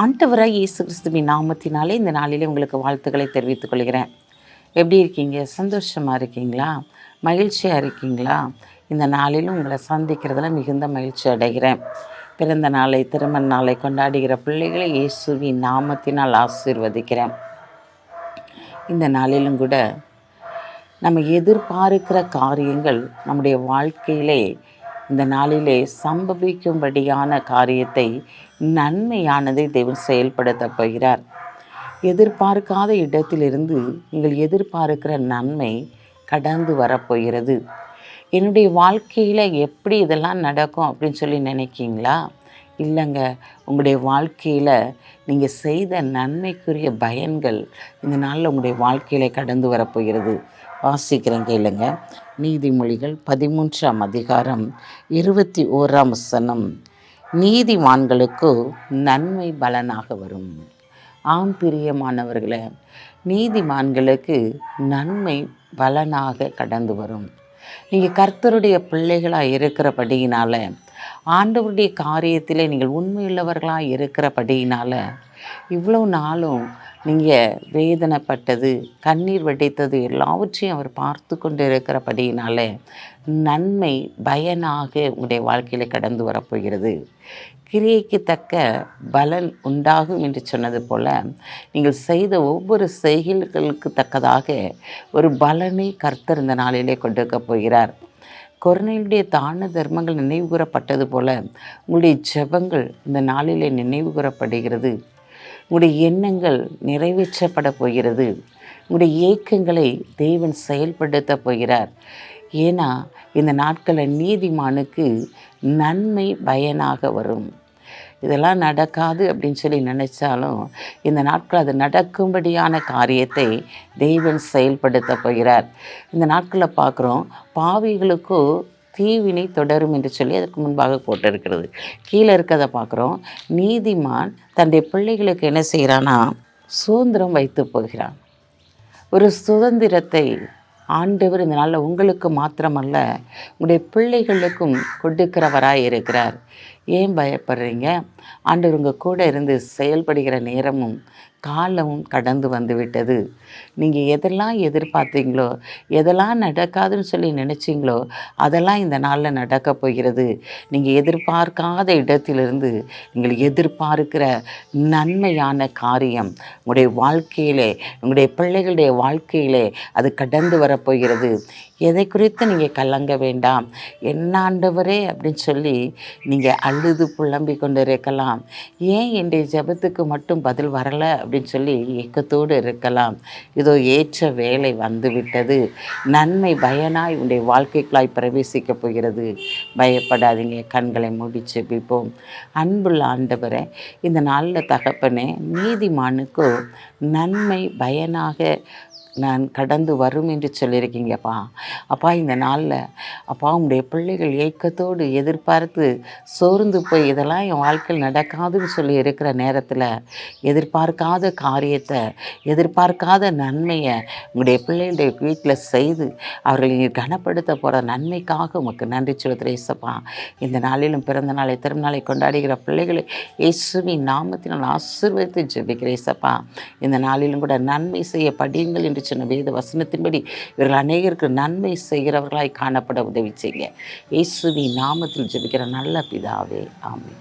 ஆண்டவராக இயேசு கிறிஸ்துவின் நாமத்தினாலே இந்த நாளிலே உங்களுக்கு வாழ்த்துக்களை தெரிவித்துக் கொள்கிறேன். எப்படி இருக்கீங்க? சந்தோஷமாக இருக்கீங்களா? மகிழ்ச்சியாக இருக்கீங்களா? இந்த நாளிலும் உங்களை சந்திக்கிறதுல மிகுந்த மகிழ்ச்சி அடைகிறேன். பிறந்த நாளை திருமண நாளை கொண்டாடுகிற பிள்ளைகளை இயேசுவின் நாமத்தினால் ஆசீர்வதிக்கிறேன். இந்த நாளிலும் கூட நம்ம எதிர்பார்க்கிற காரியங்கள் நம்முடைய வாழ்க்கையிலே இந்த நாளிலே சம்பவிக்கும்படியான காரியத்தை நன்மையானதை தேவன் செயல்படுத்தப் போகிறார். எதிர்பார்க்காத இடத்திலிருந்து நீங்கள் எதிர்பார்க்கிற நன்மை கடந்து வரப்போகிறது என்னுடைய வாழ்க்கையில் எப்படி இதெல்லாம் நடக்கும் அப்படின்னு சொல்லி நினைக்கிங்களா? இல்லைங்க. உங்களுடைய வாழ்க்கையில் நீங்கள் செய்த நன்மைக்குரிய பயன்கள் இந்த நாளில் உங்களுடைய வாழ்க்கையில் கடந்து வரப்போகிறது வாசிக்கிறேன் கேளுங்க. நீதிமொழிகள் பதிமூன்றாம் அதிகாரம் இருபத்தி ஓராம் வசனம். நீதிமான்களுக்கு நன்மை பலனாக வரும். ஆம் பிரியமானவர்களே நீதிமான்களுக்கு நன்மை பலனாக கடந்து வரும். நீங்கள் கர்த்தருடைய பிள்ளைகளாக இருக்கிறபடியினால் ஆண்டவருடைய காரியத்தில் நீங்கள் உண்மையுள்ளவர்களாக இருக்கிறபடியினால் இவ்வளோ நாளும் நீங்கள் வேதனைப்பட்டது கண்ணீர் வடித்தது எல்லாவற்றையும் அவர் பார்த்து கொண்டு இருக்கிறபடியினால நன்மை பயனாக உங்களுடைய வாழ்க்கையில் கடந்து வரப்போகிறது. கிரியைக்கு தக்க பலன் உண்டாகும் என்று சொன்னது போல் நீங்கள் செய்த ஒவ்வொரு செய்கைகளுக்கு தக்கதாக ஒரு பலனை கர்த்தர் இந்த நாளிலே கொண்டிருக்க போகிறார். கொரோனையுடைய தான தர்மங்கள் நினைவு கூறப்பட்டது போல உங்களுடைய ஜெபங்கள் இந்த நாளிலே நினைவு கூறப்படுகிறது உங்களுடைய எண்ணங்கள் நிறைவேற்றப்பட போகிறது. உங்களுடைய ஏக்கங்களை தேவன் செயல்படுத்த போகிறார். ஏன்னா இந்த நாட்களில் நீதிமானுக்கு நன்மை பயனாக வரும். இதெல்லாம் நடக்காது அப்படின்னு சொல்லி நினைச்சாலும் இந்த நாட்கள் அது நடக்கும்படியான காரியத்தை தெய்வன் செயல்படுத்த போகிறார். இந்த நாட்களில் பார்க்குறோம் பாவிகளுக்கோ தீவினை தொடரும் என்று சொல்லி அதற்கு முன்பாக போட்டிருக்கிறது. கீழே இருக்கிறத பார்க்குறோம். நீதிமான் தன்னுடைய பிள்ளைகளுக்கு என்ன செய்கிறான்னா சுதந்திரம் வைத்து போகிறான். ஒரு சுதந்திரத்தை ஆண்டவர் இந்த நாளில் உங்களுக்கு மாத்திரமல்ல உங்களுடைய பிள்ளைகளுக்கும் கொடுக்கிறவராக இருக்கிறார். ஏன் பயப்படுறீங்க? ஆண்டவர் உங்கள் கூட இருந்து செயல்படுகிற நேரமும் காலமும் கடந்து வந்து விட்டது நீங்கள் எதெல்லாம் எதிர்பார்த்தீங்களோ எதெல்லாம் நடக்காதுன்னு சொல்லி நினச்சிங்களோ அதெல்லாம் இந்த நாளில் நடக்க போகிறது. நீங்கள் எதிர்பார்க்காத இடத்திலிருந்து நீங்கள் எதிர்பார்க்கிற நன்மையான காரியம் உங்களுடைய வாழ்க்கையிலே உங்களுடைய பிள்ளைகளுடைய வாழ்க்கையிலே அது கடந்து வரப்போகிறது எதை குறித்து நீங்கள் கலங்க வேண்டாம். என்னாண்டவரே அப்படின்னு சொல்லி நீங்கள் அழுது புலம்பி கொண்டு இருக்கலாம். ஏன் என்னுடைய ஜெபத்துக்கு மட்டும் பதில் வரலை? அப்படின்னு சொல்லி ஏக்கத்தோடு இருக்கலாம். இதோ ஏற்ற வேலை வந்துவிட்டது. நன்மை பயனாய் உடைய வாழ்க்கைக்குள்ளாய் பிரவேசிக்கப் போகிறது. பயப்படாதீங்க. கண்களை மூடி செபிப்போம் அன்புள்ள ஆண்டவரை இந்த நாளில் தகப்பனே நீதிமானுக்கு நன்மை பயனாக நான் கடந்து வரும் என்று சொல்லியிருக்கீங்கப்பா அப்பா. இந்த நாளில் அப்பா உங்களுடைய பிள்ளைகள் ஏக்கத்தோடு எதிர்பார்த்து சோர்ந்து போய் இதெல்லாம் என் வாழ்க்கையில் நடக்காதுன்னு சொல்லி இருக்கிற நேரத்தில் எதிர்பார்க்காத காரியத்தை எதிர்பார்க்காத நன்மையை உங்களுடைய பிள்ளைகளுடைய வீட்டில் செய்து அவர்களை நீர் கனப்படுத்த போகிற நன்மைக்காக உமக்கு நன்றி சொல்கிறேசப்பா இந்த நாளிலும் பிறந்த நாளை திருநாளை கொண்டாடுகிற பிள்ளைகளை இயேசுவின் நாமத்தினால் ஆசீர்வதித்து ஜெபிக்கிறேசப்பா இந்த நாளிலும் கூட நன்மை செய்ய படியுங்கள் என்று சொன்ன வேத வசனத்தின்படி இவர்கள் அநேகருக்கு நன்மை செய்கிறவர்களாய் காணப்பட உதவி செய்ய. இயேசுவி நாமத்தில் ஜெபிக்கிற நல்ல பிதாவே ஆமென்.